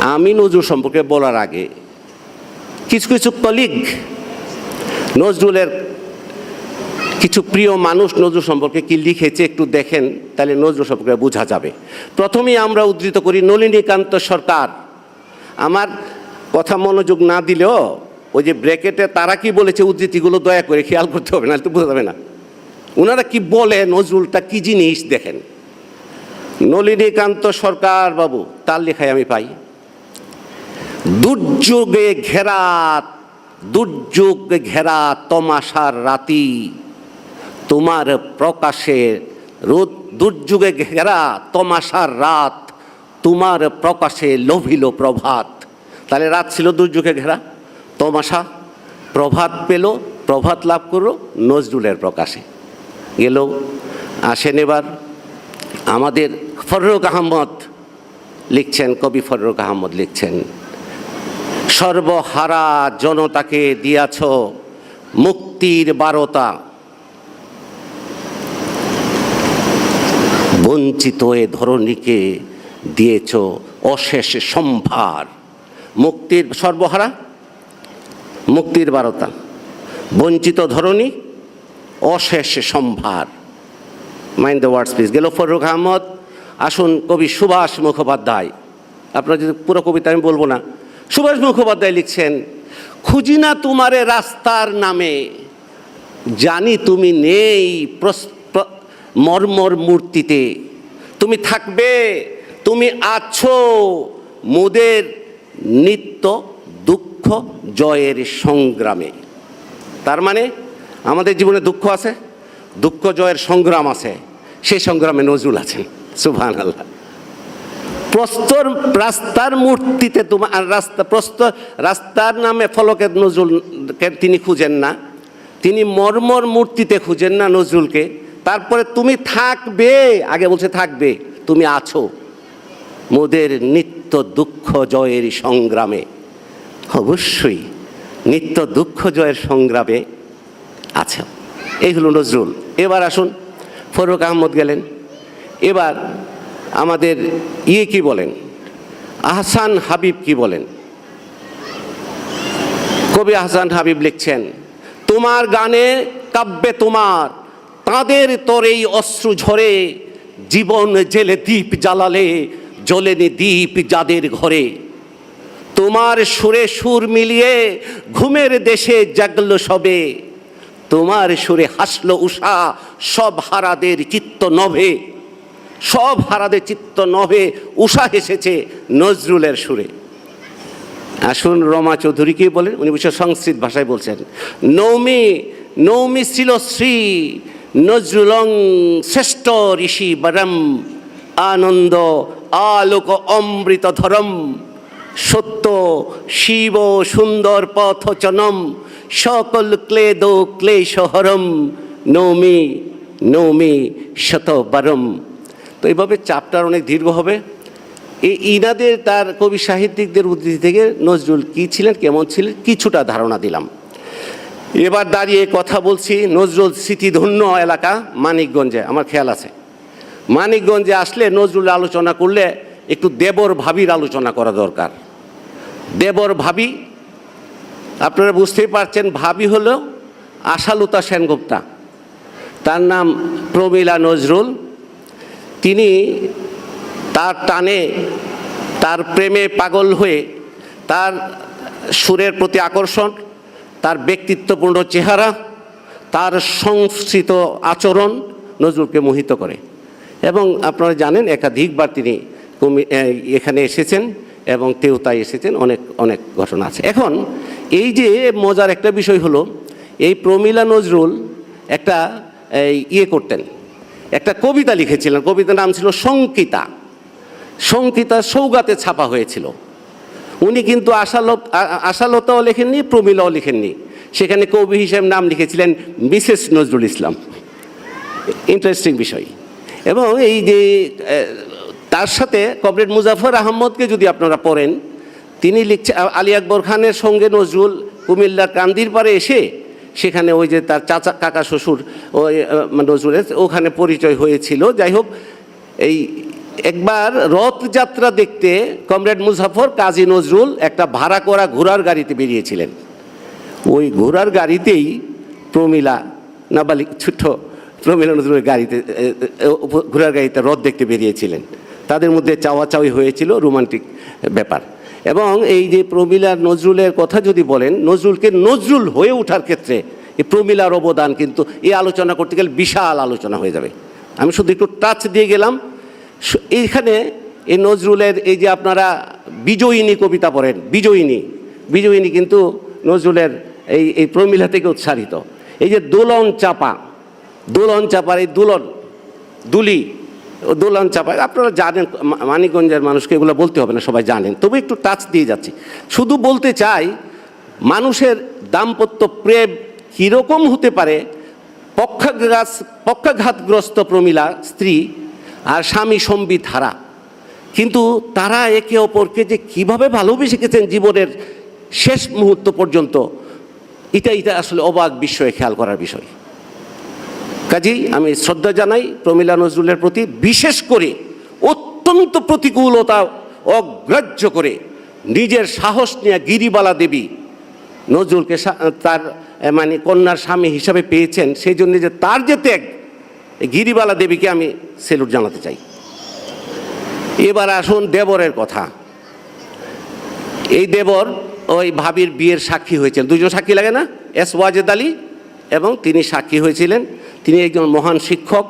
আমি নজরুল সম্পর্কে বলার আগে কিছু কিছু কলিগ নজরুলের কিছু প্রিয় মানুষ নজরুল সম্পর্কে কি লিখেছে একটু দেখেন, তাহলে নজরুল সম্পর্কে বোঝা যাবে। প্রথমেই আমরা উদ্ধৃত করি, নলিনীকান্ত সরকার, আমার কথা মনোযোগ না দিলেও ওই যে ব্র্যাকেটে তারা কি বলেছে উদ্ধৃতিগুলো দয়া করে খেয়াল করতে হবে না তো বোঝা যাবে না। ওনারা কি বলে নজরুলটা কি জিনিস দেখেন? নলিনীকান্ত সরকার বাবু, তার লেখায় আমি পাই। দুর্যোগে ঘেরা, দুর্যোগ ঘেরা তমাশার রাতি। তোমার প্রকাশে রোদ, দুর্যোগে ঘেরা তমাশার রাত, তোমার প্রকাশে লোভিল প্রভাত। তাহলে রাত ছিল দুর্যোগে ঘেরা, তমাশা, প্রভাত পেল, প্রভাত লাভ করল, নজরুলের প্রকাশে গেল। আসেন এবার আমাদের ফররুক আহমদ লিখছেন, কবি ফররুক আহমদ লিখছেন। সর্বহারা জনতাকে দিয়াছ মুক্তির বারতা। বঞ্চিত এ ধরণীকে দিয়েছ অশেষ সম্ভার। মুক্তির সর্বহারা, মুক্তির বারতা। বঞ্চিত ধরণী, অশেষ সম্ভার। মাইন্ড দ্য ওয়ার্ডস প্লিজ গেল ফররুক আহমদ। আসুন কবি সুভাষ মুখোপাধ্যায়। আপনার যদি পুরো কবিতা আমি বলব না সুভাষ মুখোপাধ্যায় লিখছেন, খুঁজি না তোমারে রাস্তার নামে, জানি তুমি নেই মর্মর মূর্তিতে। তুমি থাকবে, তুমি আছো মোদের নিত্য দুঃখ জয়ের সংগ্রামে। তার মানে আমাদের জীবনে দুঃখ আছে, দুঃখ জয়ের সংগ্রাম আছে, সেই সংগ্রামে নজরুল আছেন। সুভান আল্লাহ প্রস্তর রাস্তার মূর্তিতে তোমার রাস্তা প্রস্ত রাস্তার নামে ফলকে নজরুলকে তিনি খুঁজেন না। তিনি মর্মর মূর্তিতে খুঁজেন না নজরুলকে। তারপরে তুমি থাকবে। আগে বলছে থাকবে। তুমি আছো। মোদের নিত্য দুঃখ জয়ের সংগ্রামে। অবশ্যই নিত্য দুঃখ জয়ের সংগ্রামে আছে। এই হলো নজরুল। এবার আসুন, ফরুক আহমদ গেলেন। এবার আমাদের ইয়ে কি বলেন? আহসান হাবিব কি বলেন? কবি আহসান হাবিব লিখছেন, তোমার গানে কাব্যে তোমার, তাদের তোরেই অশ্রু ঝরে, জীবন জেলে দ্বীপ জ্বালালে, জ্বলেনি দ্বীপ যাদের ঘরে। তোমার সুরে সুর মিলিয়ে ঘুমের দেশে জাগল সবে, তোমার সুরে হাসলো উষা, সব হারাদের চিত্ত নভে। সব হারাদে চিত্ত নভে উষা হেসেছে নজরুলের সুরে। আসুন রমা চৌধুরী কি বলেন? উনি বসে সংস্কৃত ভাষায় বলছেন। নৌমি নৌমি ছিল শ্রী নজরুলং শ্রেষ্ঠ ঋষি বরম, আনন্দ আলোক অমৃত ধরম, সত্য শিব সুন্দর পথচনম সকল ক্লেদ ক্লেশহরম নৌমি নৌমি শতবরম তো এইভাবে চাপটার অনেক দীর্ঘ হবে। এই ইনাদের, তার কবি সাহিত্যিকদের উদ্ধৃতি থেকে নজরুল কী ছিলেন, কেমন ছিলেন, কিছুটা ধারণা দিলাম। এবার দাঁড়িয়ে কথা বলছি নজরুল স্মৃতিধন্য এলাকা মানিকগঞ্জে, আমার খেয়াল আছে। মানিকগঞ্জে আসলে নজরুল আলোচনা করলে একটু দেবর ভাবির আলোচনা করা দরকার। দেবর ভাবি, আপনারা বুঝতেই পারছেন, ভাবি হলো আশালতা সেনগুপ্তা। তার নাম প্রমীলা নজরুল। তিনি তার টানে, তার প্রেমে পাগল হয়ে তার সুরের প্রতি আকর্ষণ, তার ব্যক্তিত্বপূর্ণ চেহারা, তার সংস্কৃত আচরণ নজরুলকে মোহিত করে। এবং আপনারা জানেন একাধিকবার তিনি এখানে এসেছেন এবং তেউতাই এসেছেন, অনেক অনেক ঘটনা আছে। এখন এই যে মজার একটা বিষয় হলো, এই প্রমীলা নজরুল একটা ইয়ে করতেন। একটা কবিতা লিখেছিলেন, কবিতার নাম ছিল সংকিতা সংকিতা সৌগাতে ছাপা হয়েছিল। উনি কিন্তু আশালত, আশালতাও লেখেননি, প্রমীলাও লেখেননি। সেখানে কবি হিসেবে নাম লিখেছিলেন মিসেস নজরুল ইসলাম। ইন্টারেস্টিং বিষয়। এবং এই যে তার সাথে কমরেড মুজাফর আহমদকে যদি আপনারা পড়েন, তিনি লিখছে আলী আকবর খানের সঙ্গে নজরুল কুমিল্লার কান্দির পারে এসে সেখানে ওই যে তার চাচা কাকা শ্বশুর ওই আহ, নজরুলের ওখানে পরিচয় হয়েছিল। যাই হোক এই একবার রথযাত্রা দেখতে কমরেড মুজাফর কাজী নজরুল একটা ভাড়া করা ঘোড়ার গাড়িতে বেরিয়েছিলেন। ওই ঘোড়ার গাড়িতেই প্রমিলা নাবালিক ছোট্ট প্রমিলা নজরুলের গাড়িতে ঘোড়ার গাড়িতে রথ দেখতে বেরিয়েছিলেন। তাদের মধ্যে চাওয়া চাওয়ি হয়েছিল রোমান্টিক ব্যাপার। এবং এই যে প্রমিলা নজরুলের কথা যদি বলেন, নজরুলকে নজরুল হয়ে ওঠার ক্ষেত্রে এই প্রমিলার অবদান কিন্তু এই আলোচনা করতে গেলে বিশাল আলোচনা হয়ে যাবে। আমি শুধু একটু টাচ দিয়ে গেলাম। এইখানে এই নজরুলের এই যে আপনারা বিজয়িনী কবিতা পড়েন, বিজয়িনী বিজয়িনী কিন্তু নজরুলের এই এই প্রমিলা থেকে উৎসারিত এই যে দোলন চাপা, দোলন চাপার এই দুলন, দুলি দোলন চাপা আপনারা জানেন মানিকগঞ্জের মানুষকে এগুলো বলতে হবে না, সবাই জানেন। তবু একটু টাচ দিয়ে যাচ্ছি। শুধু বলতে চাই, মানুষের দাম্পত্য প্রেম কীরকম হতে পারে? পক্ষাঘাত, পক্ষাঘাতগ্রস্ত প্রমিলা স্ত্রী আর স্বামী সম্বিত হারা কিন্তু তারা একে অপরকে যে কীভাবে ভালোবেসে গেছেন জীবনের শেষ মুহূর্ত পর্যন্ত, এটা এটা আসলে অবাক বিস্ময়ে খেয়াল করার বিষয়। কাজেই আমি শ্রদ্ধা জানাই প্রমিলা নজরুলের প্রতি, বিশেষ করে অত্যন্ত প্রতিকূলতা অগ্রাহ্য করে নিজের সাহস নিয়ে গিরিবালা দেবী নজরুলকে তার মানে কন্যার স্বামী হিসাবে পেয়েছেন, সেই জন্য যে তার যে ত্যাগ গিরিবালা দেবীকে আমি সেলুট জানাতে চাই। এবার আসুন দেবরের কথা। এই দেবর ওই ভাবির বিয়ের সাক্ষী হয়েছিলেন দুজন সাক্ষী লাগে না? এস ওয়াজেদ আলী এবং তিনি সাক্ষী হয়েছিলেন। তিনি একজন মহান শিক্ষক,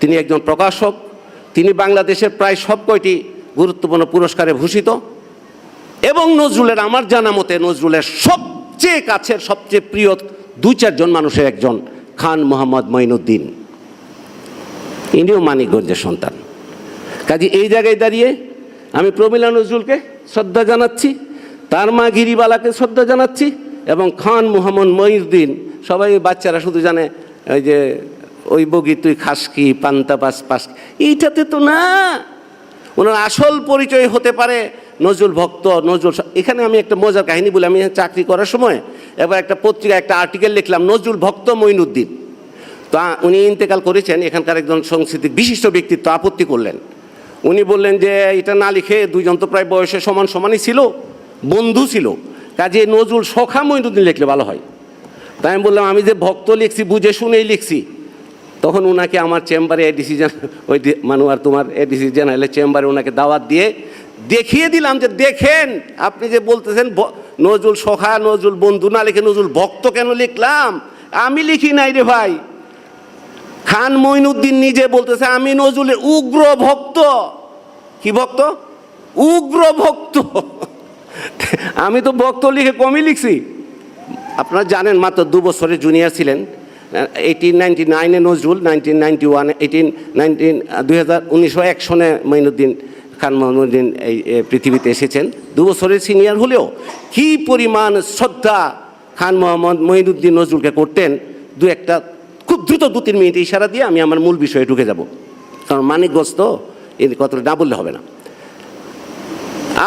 তিনি একজন প্রকাশক, তিনি বাংলাদেশের প্রায় সব কয়টি গুরুত্বপূর্ণ পুরস্কারে ভূষিত এবং নজরুলের আমার জানা মতে নজরুলের সবচেয়ে কাছের, সবচেয়ে প্রিয় দু চারজন মানুষের একজন খান মোহাম্মদ মঈনুদ্দিন। ইনিও মানিকগঞ্জের সন্তান। কাজে এই জায়গায় দাঁড়িয়ে আমি প্রমিলা নজরুলকে শ্রদ্ধা জানাচ্ছি তার মা গিরিবালাকে শ্রদ্ধা জানাচ্ছি এবং খান মোহাম্মদ মঈনুদ্দিন, সবাই বাচ্চারা শুধু জানে ওই যে, ওই বগি তুই খাস কি, পান্তা পাস পাস এইটাতে তো না। ওনার আসল পরিচয় হতে পারে নজরুল ভক্ত, নজরুল এখানে আমি একটা মজার কাহিনী বলি, আমি চাকরি করার সময় এবার একটা পত্রিকায় একটা আর্টিকেল লিখলাম, নজরুল ভক্ত মঈনুদ্দিন। তো উনি ইন্তেকাল করেছেন, এখানকার একজন সংস্কৃতিক বিশিষ্ট ব্যক্তিত্ব আপত্তি করলেন। উনি বললেন যে, এটা না লিখে দুইজন তো প্রায় বয়সে সমান সমানই ছিল, বন্ধু ছিল। কাজে নজরুল সখা মঈনুদ্দিন লিখলে ভালো হয়। তাই আমি বললাম, আমি যে ভক্ত লিখছি, বুঝে শুনেই লিখছি। তখন ওনাকে আমার চেম্বারে এ ডিসিশন ওই মানুয়ার তোমার এ ডিসিশন হলে চেম্বারে ওনাকে দাওয়াত দিয়ে দেখিয়ে দিলাম যে দেখেন, আপনি যে বলতেছেন নজরুল সখা, নজরুল বন্ধু না লিখে নজরুল ভক্ত কেন লিখলাম? আমি লিখি নাই রে ভাই। খান মইনুদ্দিন নিজে বলতেছে, আমি নজরুলের উগ্র ভক্ত। কি ভক্ত? উগ্র ভক্ত। আমি তো ভক্ত লিখে কমই লিখছি। আপনারা জানেন মাত্র দু বছরের জুনিয়র ছিলেন এইটিন নাইনটি নাইনে Nazrul nineteen ninety one eighteen nineteen দুই হাজার উনিশশো এক সনে মঈনুদ্দিন খান মোহাম্মদিন এই পৃথিবীতে এসেছেন। দু বছরের সিনিয়র হলেও কি পরিমাণ শ্রদ্ধা খান মোহাম্মদ মঈনুদ্দিন নজরুলকে করতেন, দু একটা খুব দ্রুত দু তিন মিনিট ইশারা দিয়ে আমি আমার মূল বিষয়ে ঢুকে যাব। কারণ মানিকগঞ্জ তো এই কথাটা না বললে হবে না।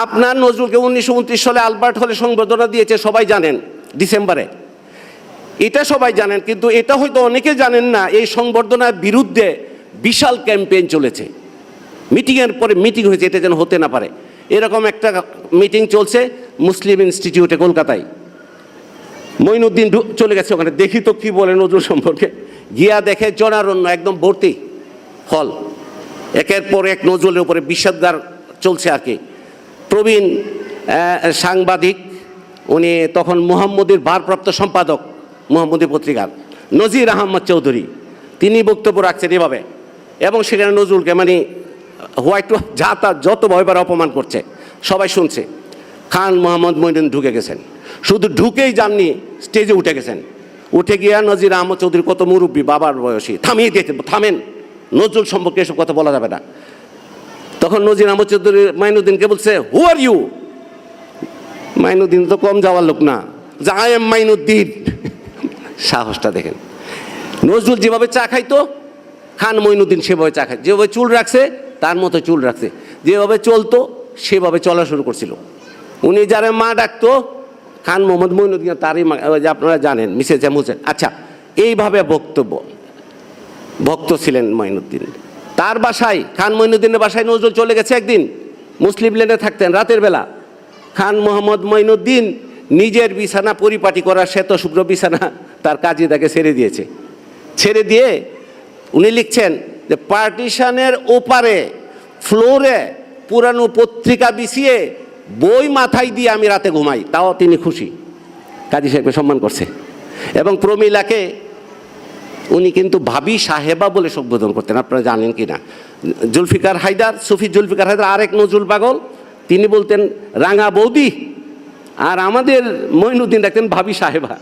আপনার নজরুলকে উনিশশো উনত্রিশ সালে আলবার্ট হলে সংবর্ধনা দিয়েছে, সবাই জানেন। ডিসেম্বরে। এটা সবাই জানেন, কিন্তু এটা হয়তো অনেকে জানেন না, এই সংবর্ধনার বিরুদ্ধে বিশাল ক্যাম্পেইন চলেছে। মিটিংয়ের পরে মিটিং হয়েছে, এটা যেন হতে না পারে। এরকম একটা মিটিং চলছে মুসলিম ইনস্টিটিউটে কলকাতায়। মঈনুদ্দিন চলে গেছে ওখানে, দেখি তো কি বলে নজরুল সম্পর্কে। গিয়া দেখে জনারণ্য, একদম ভর্তি হল। একের পর এক নজরুলের উপরে বিষাদগার চলছে আর কি। প্রবীণ সাংবাদিক উনি তখন মুহাম্মদের ভারপ্রাপ্ত সম্পাদক, মুহাম্মদী পত্রিকার, নজির আহমদ চৌধুরী। তিনি বক্তব্য রাখছেন এভাবে। এবং সেখানে নজরুলকে মানে হোয়াইট যা তা যত ভয়বার অপমান করছে, সবাই শুনছে। খান মোহাম্মদ মইনুদ্দিন ঢুকে গেছেন। শুধু ঢুকেই যাননি স্টেজে উঠে গেছেন। উঠে গিয়া নজির আহমদ চৌধুরী কত মুরব্বী, বাবার বয়সী। থামিয়ে দিয়েছে, থামেন। নজরুল সম্পর্কে এসব কথা বলা যাবে না। তখন নজির আহমদ চৌধুরী মাইনুদ্দিনকে বলছে হু আর ইউ মাইনুদ্দিন তো কম যাওয়ার লোক না। যে আই এম মাইনুদ্দিন। সাহসটা দেখেন। নজরুল যেভাবে চা খাইতো, খান মঈনুদ্দিন সেভাবে চা খায় যেভাবে চুল রাখছে, তার মতো চুল রাখছে। যেভাবে চলতো, সেভাবে চলা শুরু করছিল। উনি যারা মা ডাকতো, খান মোহাম্মদ মঈনুদ্দিন তারই আপনারা জানেন, মিসেস এম হোসেন। আচ্ছা এইভাবে বক্তব্য। ভক্ত ছিলেন মঈনুদ্দিন তার বাসায়, খান মঈনুদ্দিনের বাসায় নজরুল চলে গেছে একদিন। মুসলিম লেনে থাকতেন রাতের বেলা। খান মোহাম্মদ মঈনুদ্দিন নিজের বিছানা পরিপাটি করার শ্বেত শুভ্র বিছানা তার কাজে তাকে ছেড়ে দিয়েছে। ছেড়ে দিয়ে উনি লিখছেন যে পার্টিশনের ওপারে, ফ্লোরে পুরানো পত্রিকা বিছিয়ে বই মাথায় দিয়ে আমি রাতে ঘুমাই, তাও তিনি খুশি। কাজী সাহেবকে সম্মান করছে। এবং প্রমিলাকে উনি কিন্তু ভাবি সাহেবা বলে সম্বোধন করতেন, আপনারা জানেন কি না জুলফিকার হায়দার, সুফি জুলফিকার হায়দার, আরেক নজরুল পাগল তিনি বলতেন, রাঙা বৌদি। আর আমাদের মঈনুদ্দিন ডাকতেন ভাবি সাহেবা।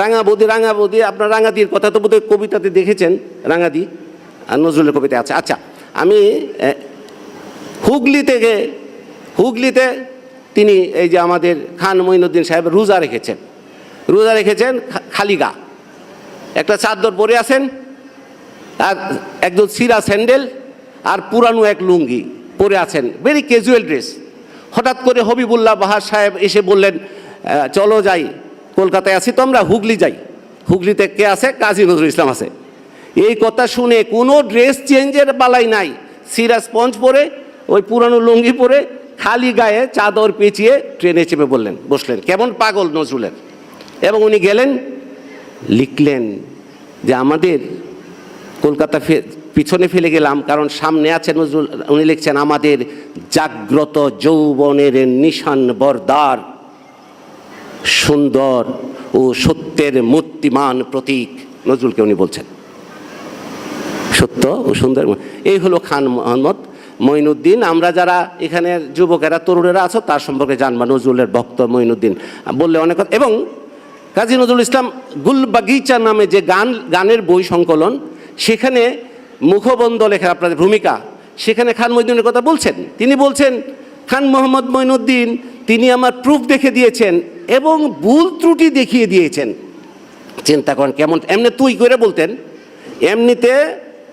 রাঙা বৌদি রাঙা বৌদি, আপনার রাঙাদির কথা তো বোধহয় কবিতাতে দেখেছেন, রাঙাদি। আর নজরুলের কবিতা আছে। আচ্ছা আমি হুগলি থেকে, হুগলিতে তিনি এই যে আমাদের খান মঈনুদ্দিন সাহেব রোজা রেখেছেন। রোজা রেখেছেন খালি গা একটা চাদর পরে আছেন, আর একজন সিরা স্যান্ডেল, আর পুরানো এক লুঙ্গি পরে আছেন। ভেরি ক্যাজুয়াল ড্রেস হঠাৎ করে হবিবুল্লাহ বাহার সাহেব এসে বললেন চলো যাই, কলকাতায় আছি তো আমরা হুগলি যাই। হুগলিতে কে আছে? কাজী নজরুল ইসলাম আছে। এই কথা শুনে কোনো ড্রেস চেঞ্জের বালাই নাই। সিরা স্পঞ্জ পরে, ওই পুরানো লুঙ্গি পরে, খালি গায়ে চাদর পেঁচিয়ে ট্রেনে চেপে বললেন, বসলেন, কেমন পাগল নজরুলের? এবং উনি গেলেন, লিখলেন যে আমাদের কলকাতা পিছনে ফেলে গেলাম, কারণ সামনে আছেন নজরুল, উনি লিখছেন, আমাদের জাগ্রত যৌবনের নিশান বরদার, সুন্দর ও সত্যের মূর্তিমান প্রতীক। নজরুলকে উনি বলছেন। সত্য ও সুন্দর এই হলো খান মোহাম্মদ মঈনুদ্দিন। আমরা যারা এখানে যুবকেরা, তরুণেরা আছো, তার সম্পর্কে জানবা, নজরুলের ভক্ত মঈনুদ্দিন। বললে অনেক এবং কাজী নজরুল ইসলাম গুলবাগিচা নামে যে গান, গানের বই সংকলন, সেখানে মুখবন্ধ লেখা আপনাদের ভূমিকা। সেখানে খান মঈনুদ্দিনের কথা বলছেন। তিনি বলছেন, খান মোহাম্মদ মঈনুদ্দিন তিনি আমার প্রুফ দেখে দিয়েছেন এবং ভুল ত্রুটি দেখিয়ে দিয়েছেন। চিন্তা করেন কেমন, এমনি তুই করে বলতেন। এমনিতে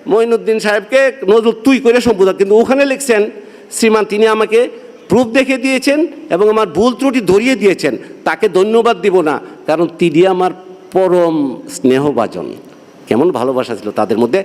মঈনুদ্দিন সাহেবকে নজরুল তুই করে সম্বোধন, কিন্তু ওখানে লিখছেন, শ্রীমান, তিনি আমাকে প্রুফ দেখে দিয়েছেন এবং আমার ভুল ত্রুটি ধরিয়ে দিয়েছেন। তাকে ধন্যবাদ দিব না, কারণ তিনি আমার পরম স্নেহভাজন। কেমন ভালোবাসা ছিল তাদের মধ্যে।